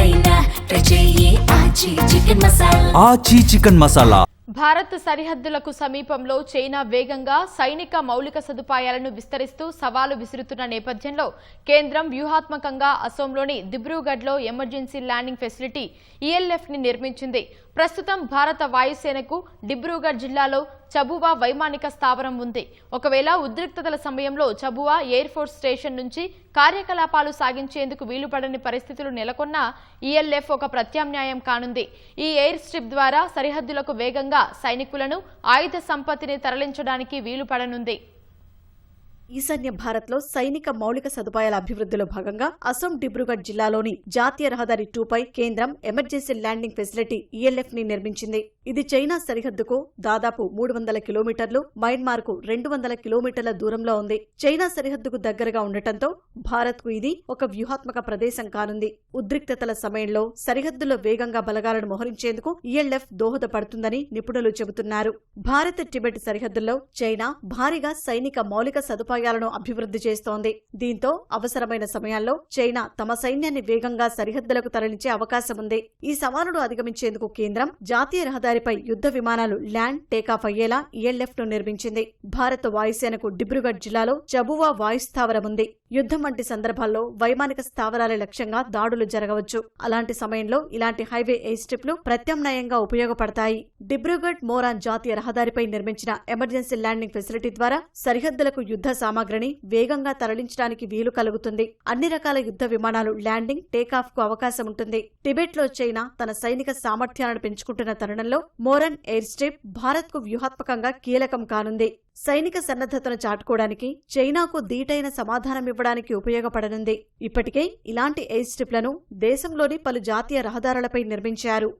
అయినా ఆచి చికెన్ మసాలా. ఆచి చికెన్ మసాలా. భారత్ సరిహద్దులకు సమీపంలో చైనా వేగంగా సైనిక మౌలిక సదుపాయాలను విస్తరిస్తూ సవాలు విసురుతున్న నేపథ్యంలో కేంద్రం వ్యూహాత్మకంగా అసోంలోని దిబ్రూగఢ్లో ఎమర్జెన్సీ ల్యాండింగ్ ఫెసిలిటీ ఈఎల్ఎఫ్ని నిర్మించింది. ప్రస్తుతం భారత వాయుసేనకు డిబ్రూగఢ్ జిల్లాలో చబువా వైమానిక స్థావరం ఉంది. ఒకవేళ ఉద్రిక్తతల సమయంలో చబువా ఎయిర్ ఫోర్స్ స్టేషన్ నుంచి కార్యకలాపాలు సాగించేందుకు వీలుపడని పరిస్థితులు నెలకొన్నా ఈఎల్ఎఫ్ ఒక ప్రత్యామ్నాయం కానుంది. ఈ ఎయిర్ స్ట్రిప్ ద్వారా సరిహద్దులకు వేగంగా సైనికులను ఆయుధ సంపత్తిని తరలించడానికి వీలుపడనుంది ఈశాన్య భారత్లో సైనిక మౌలిక సదుపాయాల అభివృద్ధిలో భాగంగా అసోం డిబ్రూగఢ్ జిల్లాలోని జాతీయ రహదారి టూపై కేంద్రం ఎమర్జెన్సీ ల్యాండింగ్ ఫెసిలిటీ ఈఎల్ఎఫ్ని నిర్మించింది. ఇది చైనా సరిహద్దుకు దాదాపు మూడు వందల కిలోమీటర్లు మయన్మార్కు రెండు వందల కిలోమీటర్ల దూరంలో ఉంది. చైనా సరిహద్దుకు దగ్గరగా ఉండటంతో భారత్కు ఇది ఒక వ్యూహాత్మక ప్రదేశం కానుంది. ఉద్రిక్తతల సమయంలో సరిహద్దులో వేగంగా బలగాలను మోహరించేందుకు ఈఎల్ఎఫ్ దోహదపడుతుందని నిపుణులు చెబుతున్నారు. భారత్ టిబెట్ సరిహద్దుల్లో చైనా భారీగా సైనిక మౌలిక సదుపాయాలను అభివృద్ధి చేస్తోంది. దీంతో అవసరమైన సమయాల్లో చైనా తమ సైన్యాన్ని వేగంగా సరిహద్దులకు తరలించే అవకాశం ఉంది. ఈ సవాలును అధిగమించేందుకు కేంద్రం జాతీయ రహదారిపై యుద్ధ విమానాలు ల్యాండ్ టేకాఫ్ అయ్యేలా ఈఎల్ఎఫ్ను నిర్మించింది. భారత వాయుసేనకు డిబ్రూగఢ్ జిల్లాలో చబువా వాయుస్థావరం ఉంది. యుద్ధం వంటి సందర్భాల్లో వైమానిక స్థావరాల లక్ష్యంగా దాడులు జరగవచ్చు. అలాంటి సమయంలో ఇలాంటి హైవే ఎయిర్ స్ట్రిప్లు ప్రత్యామ్నాయంగా ఉపయోగపడతాయి. డిబ్రూగఢ్ మోరాన్ జాతీయ రహదారిపై నిర్మించిన ఎమర్జెన్సీ ల్యాండింగ్ ఫెసిలిటీ ద్వారా సరిహద్దులకు యుద్ధ సామాగ్రిని వేగంగా తరలించడానికి వీలు కలుగుతుంది. అన్ని రకాల యుద్ధ విమానాలు ల్యాండింగ్ టేకాఫ్కు అవకాశం ఉంటుంది. టిబెట్లో చైనా తన సైనిక సామర్థ్యాలను పెంచుకుంటున్న తరుణంలో మోరన్ ఎయిర్ స్ట్రిప్ భారత్కు వ్యూహాత్మకంగా కీలకం కానుంది. సైనిక సన్నద్ధతను చాటుకోవడానికి చైనాకు దీటైన సమాధానమివ్వడానికి ఉపయోగపడనుంది. ఇప్పటికే ఇలాంటి ఎయిర్ స్ట్రిప్లను దేశంలోని పలు జాతీయ రహదారులపై నిర్మించారు.